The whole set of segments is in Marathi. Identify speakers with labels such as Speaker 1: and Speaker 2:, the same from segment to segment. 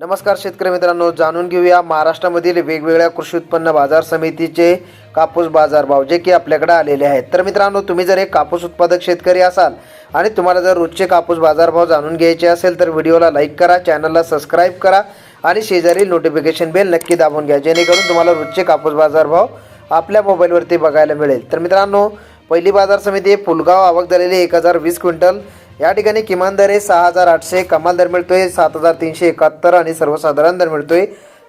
Speaker 1: नमस्कार शेतकरी मित्रांनो जाणून घेऊया महाराष्ट्रामधील वेगवेगळ्या कृषी उत्पन्न बाजार समितीचे कापूस बाजारभाव जे की आपल्याकडे आलेले आहेत. तर मित्रांनो तुम्ही जर एक कापूस उत्पादक शेतकरी असाल आणि तुम्हाला जर रोजचे कापूस बाजारभाव जाणून घ्यायचे असेल तर व्हिडिओला लाईक करा चॅनलला सबस्क्राईब करा आणि शेजारील नोटिफिकेशन बेल नक्की दाबून घ्या जेणेकरून तुम्हाला रोजचे कापूस बाजारभाव आपल्या मोबाईलवरती बघायला मिळेल. तर मित्रांनो पहिली बाजार समिती आहे फुलगाव आवक झालेली एक हजार वीस क्विंटल या ठिकाणी किमान दर आहे सहा हजार आठशे कमाल दर मिळतोय सात हजार तीनशे एकाहत्तर आणि सर्वसाधारण दर मिळतोय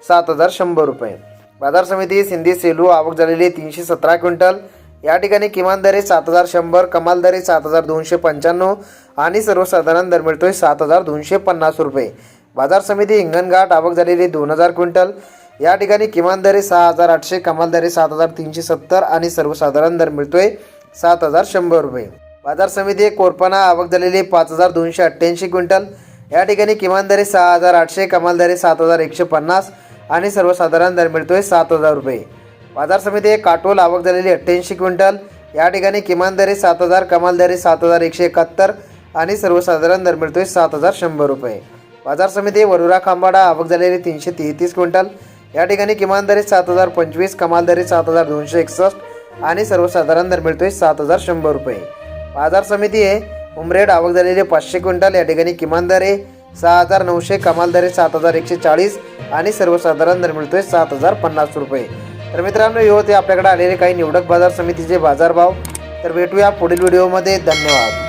Speaker 1: सात हजार शंभर रुपये. बाजार समिती सिंधी सेलू आवक झालेली तीनशे सतरा क्विंटल. या ठिकाणी किमान दर आहे सात हजार शंभर कमाल दर आहे सात हजार दोनशे पंच्याण्णव आणि सर्वसाधारण दर मिळतोय सात हजार दोनशे पन्नास रुपये. बाजार समिती हिंगणघाट आवक झालेली दोन हजार क्विंटल. या ठिकाणी किमान दर आहे सहा हजार आठशे कमाल दर आहे सात हजार तीनशे सत्तर आणि सर्वसाधारण दर मिळतोय सात हजार शंभर रुपये. बाजार समिती कोरपाना आवक झालेली पाच हजार दोनशे अठ्ठ्याऐंशी क्विंटल. या ठिकाणी किमान सहा हजार आठशे कमाल सात हजार एकशे पन्नास आणि सर्वसाधारण दर मिळतोय सात हजार रुपये. बाजार समिती काटोल आवक झालेली अठ्ठ्याऐंशी क्विंटल. या ठिकाणी किमान सात हजार कमाल सात हजार एकशे एकाहत्तर आणि सर्वसाधारण दर मिळतोय सात हजार शंभर रुपये. बाजार समिती वरुरा खांबाडा आवक झालेली तीनशे तेहतीस क्विंटल. या ठिकाणी किमान सात हजार पंचवीस कमाल सात हजार दोनशे एकसष्ट आणि सर्वसाधारण दर मिळतोय सात हजार शंभर रुपये. बाजार समिती आहे. उमरेड आवक झालेले पाचशे क्विंटल. या ठिकाणी किमान दर आहे सहा हजार नऊशे कमाल दर आहे सात हजार एकशे चाळीस आणि सर्वसाधारण दर मिळतोय सात हजार पन्नास रुपये. तर मित्रांनो हे होते आपल्याकडे आलेले काही निवडक बाजार समितीचे बाजारभाव. तर भेटूया पुढील व्हिडिओमध्ये. धन्यवाद.